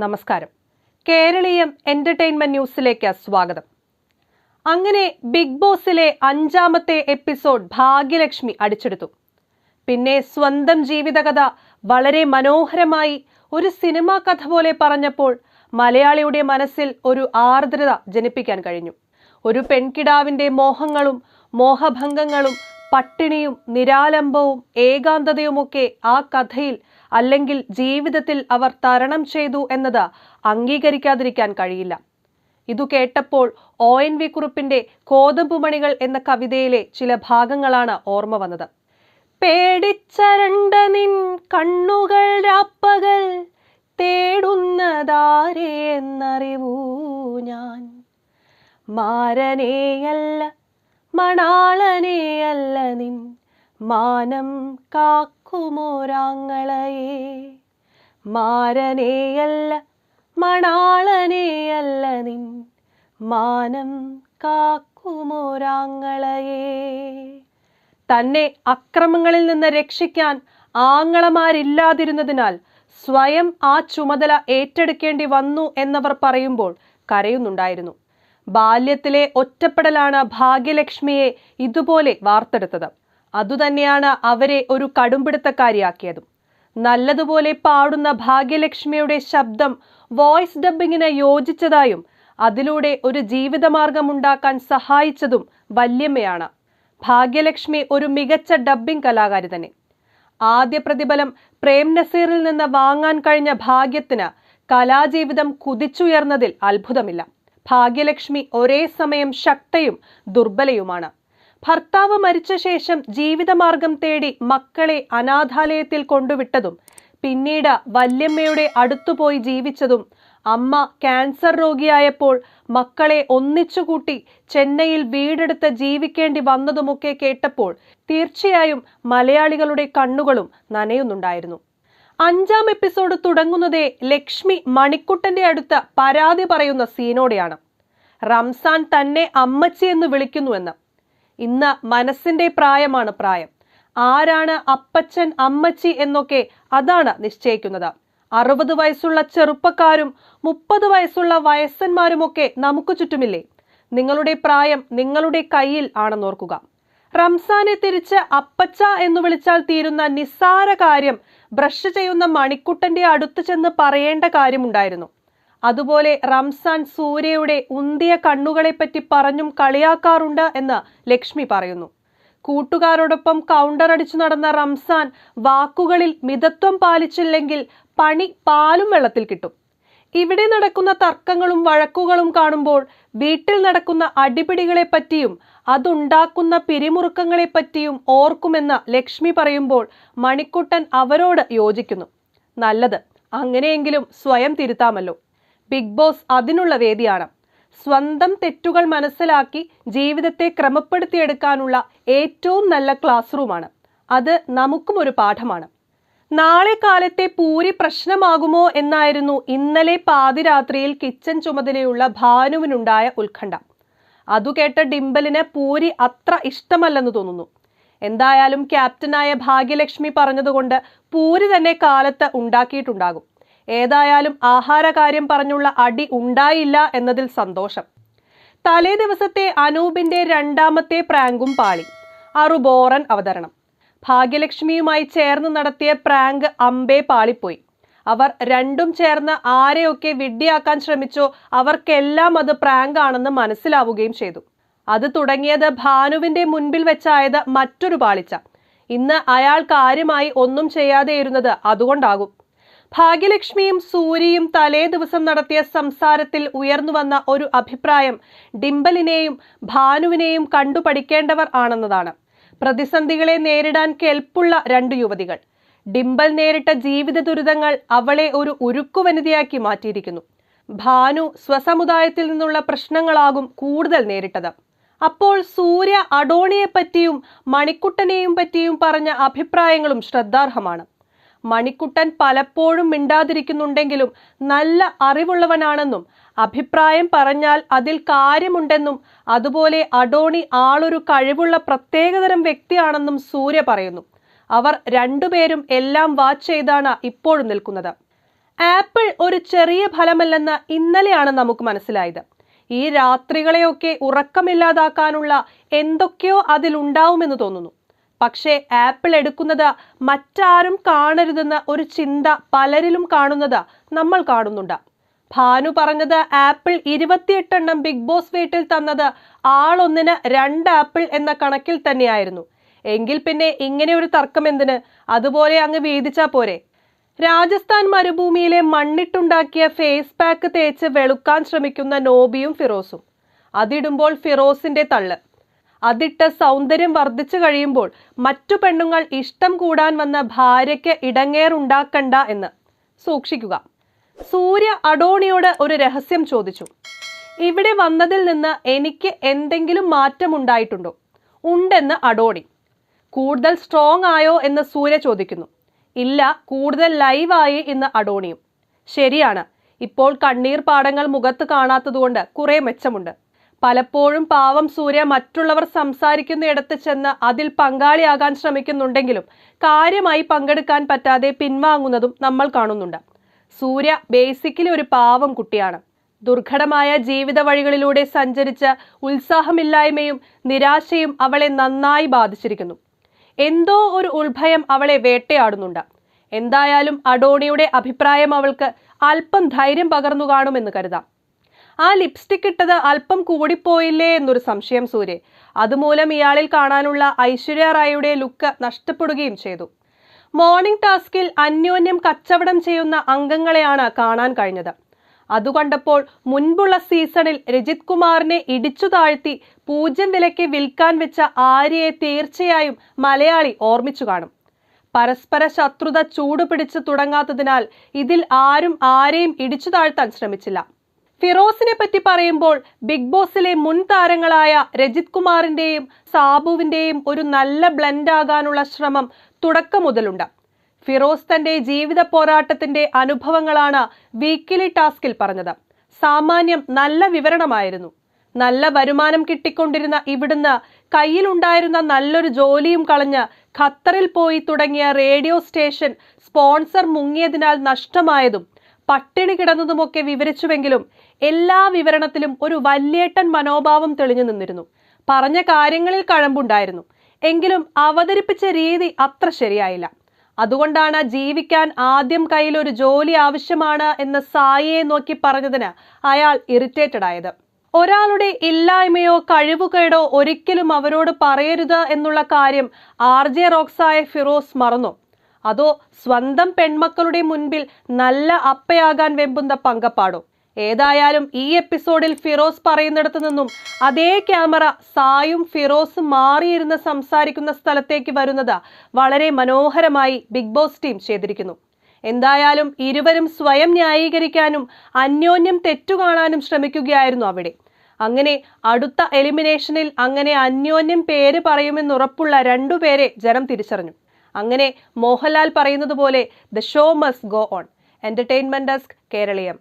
നമസ്കാരം. കേരളീയം എന്റർടൈൻമെന്റ് ന്യൂസിലേക്ക് സ്വാഗതം. അങ്ങനെ ബിഗ് ബോസിലെ അഞ്ചാമത്തെ എപ്പിസോഡ് ഭാഗ്യലക്ഷ്മി അടിച്ചെടുത്തു. പിന്നെ സ്വന്തം ജീവിതകഥ വളരെ മനോഹരമായി ഒരു സിനിമാ കഥ പോലെ പറഞ്ഞപ്പോൾ മലയാളിയുടെ മനസ്സിൽ ഒരു ആർദ്രത ജനിപ്പിക്കാൻ കഴിഞ്ഞു. ഒരു പെൺകിടാവിന്റെ മോഹങ്ങളും മോഹഭംഗങ്ങളും പട്ടിണിയും നിരാലംബവും ഏകാന്തതയുമൊക്കെ ആ കഥയിൽ അല്ലെങ്കിൽ ജീവിതത്തിൽ അവർ തരണം ചെയ്തു എന്നത് അംഗീകരിക്കാതിരിക്കാൻ കഴിയില്ല. ഇതു കേട്ടപ്പോൾ ഒ എൻ വി കുറുപ്പിന്റെ കോതമ്പുമണികൾ എന്ന കവിതയിലെ ചില ഭാഗങ്ങളാണ് ഓർമ്മ വന്നത്. പേടിച്ചരണ്ട നിൻ കണ്ണുകൾ രാപ്പകൽ തേടുന്നതാരേ എന്നറിവൂ ഞാൻ. മാരനെയല്ല മണാളനെയല്ല നിൻ മാനം കാക്കുമോരാങ്ങളയെ മാരനെയല്ല മണാളനെയല്ല നിൻ മാനം കാക്കുമോരാങ്ങളയെ തന്നെ അക്രമങ്ങളിൽ നിന്ന് രക്ഷിക്കാൻ ആങ്ങളമാരില്ലാതിരുന്നതിനാൽ സ്വയം ആ ചുമതല ഏറ്റെടുക്കേണ്ടി വന്നു എന്നവർ പറയുമ്പോൾ കരയുന്നുണ്ടായിരുന്നു. ബാല്യത്തിലെ ഒറ്റപ്പെടലാണ് ഭാഗ്യലക്ഷ്മിയെ ഇതുപോലെ വാർത്തെടുത്തത്. അതുതന്നെയാണ് അവരെ ഒരു കടുംപിടുത്തക്കാരിയാക്കിയതും. നല്ലതുപോലെ പാടുന്ന ഭാഗ്യലക്ഷ്മിയുടെ ശബ്ദം വോയിസ് ഡബ്ബിങ്ങിന് യോജിച്ചതായും അതിലൂടെ ഒരു ജീവിതമാർഗം ഉണ്ടാക്കാൻ സഹായിച്ചതും വല്യമ്മയാണ്. ഭാഗ്യലക്ഷ്മി ഒരു മികച്ച ഡബ്ബിംഗ് കലാകാരി തന്നെ. ആദ്യ പ്രതിഫലം പ്രേം നസീറിൽ നിന്ന് വാങ്ങാൻ കഴിഞ്ഞ ഭാഗ്യത്തിന് കലാജീവിതം കുതിച്ചുയർന്നതിൽ അത്ഭുതമില്ല. ഭാഗ്യലക്ഷ്മി ഒരേ സമയം ശക്തയും ദുർബലയുമാണ്. ഭർത്താവ് മരിച്ച ശേഷം ജീവിതമാർഗം തേടി മക്കളെ അനാഥാലയത്തിൽ കൊണ്ടുവിട്ടതും പിന്നീട് വല്യമ്മയുടെ അടുത്തുപോയി ജീവിച്ചതും അമ്മ ക്യാൻസർ രോഗിയായപ്പോൾ മക്കളെ ഒന്നിച്ചുകൂട്ടി ചെന്നൈയിൽ വീടെടുത്ത് ജീവിക്കേണ്ടി വന്നതുമൊക്കെ കേട്ടപ്പോൾ തീർച്ചയായും മലയാളികളുടെ കണ്ണുകളും നനയുന്നുണ്ടായിരുന്നു. അഞ്ചാം എപ്പിസോഡ് തുടങ്ങുന്നതേ ലക്ഷ്മി മണിക്കുട്ടന്റെ അടുത്ത് പരാതി പറയുന്ന സീനോടെയാണ്. റംസാൻ തന്നെ അമ്മച്ചി എന്ന് വിളിക്കുന്നുവെന്ന്. ഇന്ന് മനസ്സിന്റെ പ്രായമാണ് പ്രായം. ആരാണ് അപ്പച്ചൻ അമ്മച്ചി എന്നൊക്കെ അതാണ് നിശ്ചയിക്കുന്നത്. അറുപത് വയസ്സുള്ള ചെറുപ്പക്കാരും മുപ്പത് വയസ്സുള്ള വയസ്സന്മാരുമൊക്കെ നമുക്ക് ചുറ്റുമില്ലേ? നിങ്ങളുടെ പ്രായം നിങ്ങളുടെ കയ്യിൽ ആണെന്നോർക്കുക. റംസാനെ തിരിച്ച് അപ്പച്ച എന്ന് വിളിച്ചാൽ തീരുന്ന നിസ്സാര കാര്യം ബ്രഷ് ചെയ്യുന്ന മണിക്കുട്ടന്റെ അടുത്ത് ചെന്ന് പറയേണ്ട കാര്യമുണ്ടായിരുന്നു. അതുപോലെ റംസാൻ സൂര്യയുടെ ഉന്തിയ കണ്ണുകളെപ്പറ്റി പറഞ്ഞും കളിയാക്കാറുണ്ട് എന്ന് ലക്ഷ്മി പറയുന്നു. കൂട്ടുകാരോടൊപ്പം കൗണ്ടർ അടിച്ചു നടന്ന റംസാൻ വാക്കുകളിൽ മിതത്വം പാലിച്ചില്ലെങ്കിൽ പണി പാലും വെള്ളത്തിൽ കിട്ടും. ഇവിടെ നടക്കുന്ന തർക്കങ്ങളും വഴക്കുകളും കാണുമ്പോൾ വീട്ടിൽ നടക്കുന്ന അടിപിടികളെ പറ്റിയും അതുണ്ടാക്കുന്ന പിരിമുറുക്കങ്ങളെ പറ്റിയും ഓർക്കുമെന്ന് ലക്ഷ്മി പറയുമ്പോൾ മണിക്കുട്ടൻ അവരോട് യോജിക്കുന്നു. നല്ലത്. അങ്ങനെയെങ്കിലും സ്വയം തിരുത്താമല്ലോ. ബിഗ് ബോസ് അതിനുള്ള വേദിയാണ്. സ്വന്തം തെറ്റുകൾ മനസ്സിലാക്കി ജീവിതത്തെ ക്രമപ്പെടുത്തിയെടുക്കാനുള്ള ഏറ്റവും നല്ല ക്ലാസ് റൂമാണ്. അത് നമുക്കും ഒരു പാഠമാണ്. നാളെ കാലത്തെ പൂരി പ്രശ്നമാകുമോ എന്നായിരുന്നു ഇന്നലെ പാതിരാത്രിയിൽ കിച്ചൺ ചുമതലയുള്ള ഭാനുവിനുണ്ടായ ഉത്കണ്ഠ. അതു കേട്ട ഡിംബലിന് പൂരി അത്ര ഇഷ്ടമല്ലെന്ന് തോന്നുന്നു. എന്തായാലും ക്യാപ്റ്റനായ ഭാഗ്യലക്ഷ്മി പറഞ്ഞതുകൊണ്ട് പൂരി തന്നെ കാലത്ത് ഉണ്ടാക്കിയിട്ടുണ്ടാകും. ഏതായാലും ആഹാരകാര്യം പറഞ്ഞുള്ള അടി ഉണ്ടായില്ല എന്നതിൽ സന്തോഷം. തലേ ദിവസത്തെ അനൂപിന്റെ രണ്ടാമത്തെ പ്രാങ്കും പാളി. അറുബോറൻ അവതരണം. ഭാഗ്യലക്ഷ്മിയുമായി ചേർന്ന് നടത്തിയ പ്രാങ്ക് അമ്പേ പാളിപ്പോയി. അവർ രണ്ടും ചേർന്ന് ആരെയൊക്കെ വിഡ്ഢിയാക്കാൻ ശ്രമിച്ചോ അവർക്കെല്ലാം അത് പ്രാങ്ക് ആണെന്ന് മനസ്സിലാവുകയും ചെയ്തു. അത് തുടങ്ങിയത് ഭാനുവിന്റെ മുൻപിൽ വെച്ചായത് മറ്റൊരു പാളിച്ച. ഇന്ന് അയാൾ കാര്യമായി ഒന്നും ചെയ്യാതെ ഇരുന്നത് അതുകൊണ്ടാകും. ഭാഗ്യലക്ഷ്മിയും സൂര്യയും തലേ ദിവസം നടത്തിയ സംസാരത്തിൽ ഉയർന്നു വന്ന ഒരു അഭിപ്രായം ഡിംബലിനെയും ഭാനുവിനെയും കണ്ടുപഠിക്കേണ്ടവർ ആണെന്നതാണ്. പ്രതിസന്ധികളെ നേരിടാൻ കെൽപ്പുള്ള രണ്ടു യുവതികൾ. ഡിംബൽ നേരിട്ട ജീവിത ദുരിതങ്ങൾ അവളെ ഒരു ഉരുക്കുവനിതയാക്കി മാറ്റിയിരിക്കുന്നു. ഭാനു സ്വസമുദായത്തിൽ നിന്നുള്ള പ്രശ്നങ്ങളാകും കൂടുതൽ നേരിട്ടത്. അപ്പോൾ സൂര്യ അഡോണിയെ പറ്റിയും മണിക്കുട്ടനെയും പറ്റിയും പറഞ്ഞ അഭിപ്രായങ്ങളും ശ്രദ്ധാർഹമാണ്. മണിക്കുട്ടൻ പലപ്പോഴും മിണ്ടാതിരിക്കുന്നുണ്ടെങ്കിലും നല്ല അറിവുള്ളവനാണെന്നും അഭിപ്രായം പറഞ്ഞാൽ അതിൽ കാര്യമുണ്ടെന്നും അതുപോലെ അഡോണി ആളൊരു കഴിവുള്ള പ്രത്യേകതരം വ്യക്തിയാണെന്നും സൂര്യ പറയുന്നു. അവർ രണ്ടുപേരും എല്ലാം വാച്ച് ചെയ്താണ് ഇപ്പോഴും നിൽക്കുന്നത്. ആപ്പിൾ ഒരു ചെറിയ ഫലമല്ലെന്ന് ഇന്നലെയാണ് നമുക്ക് മനസ്സിലായത്. ഈ രാത്രികളെയൊക്കെ ഉറക്കമില്ലാതാക്കാനുള്ള എന്തൊക്കെയോ അതിലുണ്ടാവുമെന്ന് തോന്നുന്നു. പക്ഷേ ആപ്പിൾ എടുക്കുന്നത് മറ്റാരും കാണരുതെന്ന ഒരു ചിന്ത പലരിലും കാണുന്നത് നമ്മൾ കാണുന്നുണ്ട്. ഭാനു പറഞ്ഞത് ആപ്പിൾ ഇരുപത്തിയെട്ടെണ്ണം ബിഗ് ബോസ് വീട്ടിൽ തന്നത് ആളൊന്നിന് രണ്ട് ആപ്പിൾ എന്ന കണക്കിൽ തന്നെയായിരുന്നു. എങ്കിൽ പിന്നെ ഇങ്ങനെ ഒരു തർക്കം എന്തിന്? അതുപോലെ അങ്ങ് വീതിച്ചാ പോരെ. രാജസ്ഥാൻ മരുഭൂമിയിലെ മണ്ണിട്ടുണ്ടാക്കിയ ഫേസ് പാക്ക് തേച്ച് വെളുക്കാൻ ശ്രമിക്കുന്ന നോബിയും ഫിറോസും. അതിടുമ്പോൾ ഫിറോസിന്റെ തള്ള്. അതിട്ട് സൗന്ദര്യം വർദ്ധിച്ചു കഴിയുമ്പോൾ മറ്റു പെണ്ണുങ്ങൾ ഇഷ്ടം കൂടാൻ വന്ന ഭാര്യയ്ക്ക് ഇടങ്ങേറുണ്ടാക്കണ്ട എന്ന്. സൂക്ഷിക്കുക. സൂര്യ അഡോണിയോട് ഒരു രഹസ്യം ചോദിച്ചു. ഇവിടെ വന്നതിൽ നിന്ന് എനിക്ക് എന്തെങ്കിലും മാറ്റമുണ്ടായിട്ടുണ്ടോ ഉണ്ടെന്ന് അഡോണി. കൂടുതൽ സ്ട്രോങ് ആയോ എന്ന് സൂര്യ ചോദിക്കുന്നു. ഇല്ല കൂടുതൽ ലൈവായി എന്ന് അഡോണിയും. ശരിയാണ്. ഇപ്പോൾ കണ്ണീർ പാടങ്ങൾ മുഖത്ത് കാണാത്തതുകൊണ്ട് കുറെ മെച്ചമുണ്ട്. പലപ്പോഴും പാവം സൂര്യ മറ്റുള്ളവർ സംസാരിക്കുന്നിടത്ത് ചെന്ന് അതിൽ പങ്കാളിയാകാൻ ശ്രമിക്കുന്നുണ്ടെങ്കിലും കാര്യമായി പങ്കെടുക്കാൻ പറ്റാതെ പിൻവാങ്ങുന്നതും നമ്മൾ കാണുന്നുണ്ട്. സൂര്യ ബേസിക്കലി ഒരു പാവം കുട്ടിയാണ്. ദുർഘടമായ ജീവിത വഴികളിലൂടെ സഞ്ചരിച്ച ഉത്സാഹമില്ലായ്മയും നിരാശയും അവളെ നന്നായി ബാധിച്ചിരിക്കുന്നു. എന്തോ ഒരു ഉത്ഭയം അവളെ വേട്ടയാടുന്നുണ്ട്. എന്തായാലും അഡോണിയുടെ അഭിപ്രായം അവൾക്ക് അല്പം ധൈര്യം പകർന്നു കാണുമെന്ന് കരുതാം. ആ ലിപ്സ്റ്റിക് ഇട്ടത് അല്പം കൂടിപ്പോയില്ലേ എന്നൊരു സംശയം സൂര്യ. അതുമൂലം ഇയാളിൽ കാണാനുള്ള ഐശ്വര്യ റായിയുടെ ലുക്ക് നഷ്ടപ്പെടുകയും ചെയ്തു. മോർണിംഗ് ടാസ്കിൽ അന്യോന്യം കച്ചവടം ചെയ്യുന്ന അംഗങ്ങളെയാണ് കാണാൻ കഴിഞ്ഞത്. അതുകണ്ടപ്പോൾ മുൻപുള്ള സീസണിൽ രജിത് കുമാറിനെ ഇടിച്ചു താഴ്ത്തി പൂജ്യം വിലയ്ക്ക് വിൽക്കാൻ വെച്ച ആര്യയെ തീർച്ചയായും മലയാളി ഓർമ്മിച്ചു കാണും. പരസ്പര ശത്രുത ചൂടുപിടിച്ച് തുടങ്ങാത്തതിനാൽ ഇതിൽ ആരും ആരെയും ഇടിച്ചു താഴ്ത്താൻ ശ്രമിച്ചില്ല. ഫിറോസിനെ പറ്റി പറയുമ്പോൾ ബിഗ് ബോസിലെ മുൻ താരങ്ങളായ രജിത് കുമാറിന്റെയും സാബുവിന്റെയും ഒരു നല്ല ബ്ലെൻഡ് ആകാനുള്ള ശ്രമം തുടക്കം മുതലുണ്ട്. ഫിറോസ് തന്റെ ജീവിത പോരാട്ടത്തിന്റെ അനുഭവങ്ങളാണ് വീക്കിലി ടാസ്കിൽ പറഞ്ഞത്. സാമാന്യം നല്ല വിവരണമായിരുന്നു. നല്ല വരുമാനം കിട്ടിക്കൊണ്ടിരുന്ന ഇവിടുന്ന് കയ്യിലുണ്ടായിരുന്ന നല്ലൊരു ജോലിയും കളഞ്ഞ് ഖത്തറിൽ പോയി തുടങ്ങിയ റേഡിയോ സ്റ്റേഷൻ സ്പോൺസർ മുങ്ങിയതിനാൽ നഷ്ടമായതും പട്ടിണി കിടന്നതുമൊക്കെ വിവരിച്ചുവെങ്കിലും എല്ലാ വിവരണത്തിലും ഒരു വല്യേട്ടൻ മനോഭാവം തെളിഞ്ഞു നിന്നിരുന്നു. പറഞ്ഞ കാര്യങ്ങളിൽ കഴമ്പുണ്ടായിരുന്നു. എങ്കിലും അവതരിപ്പിച്ച രീതി അത്ര ശരിയായില്ല. അതുകൊണ്ടാണ് ജീവിക്കാൻ ആദ്യം കയ്യിൽ ഒരു ജോലി ആവശ്യമാണ് എന്ന് സായിയെ നോക്കി പറഞ്ഞതിന് അയാൾ ഇറിറ്റേറ്റഡ് ആയത്. ഒരാളുടെ ഇല്ലായ്മയോ കഴിവുകേടോ ഒരിക്കലും അവരോട് പറയരുത് എന്നുള്ള കാര്യം ആർ ജെ റോക്സായ ഫിറോസ് മറന്നു. അതോ സ്വന്തം പെൺമക്കളുടെ മുൻപിൽ നല്ല അപ്പയാകാൻ വെമ്പുന്ന പങ്കപ്പാടോ? ഏതായാലും ഈ എപ്പിസോഡിൽ ഫിറോസ് പറയുന്നിടത്തു നിന്നും അതേ ക്യാമറ സായും ഫിറോസും മാറിയിരുന്ന് സംസാരിക്കുന്ന സ്ഥലത്തേക്ക് വരുന്നത് വളരെ മനോഹരമായി ബിഗ് ബോസ് ടീം ചെയ്തിരിക്കുന്നു. എന്തായാലും ഇരുവരും സ്വയം ന്യായീകരിക്കാനും അന്യോന്യം തെറ്റുകാണാനും ശ്രമിക്കുകയായിരുന്നു അവിടെ. അങ്ങനെ അടുത്ത എലിമിനേഷനിൽ അങ്ങനെ അന്യോന്യം പേര് പറയുമെന്നുറപ്പുള്ള രണ്ടുപേരെ ജനം തിരിച്ചറിഞ്ഞു. അങ്ങനെ മോഹൻലാൽ പറയുന്നത് പോലെ the show must go on entertainment desk Keraleeyam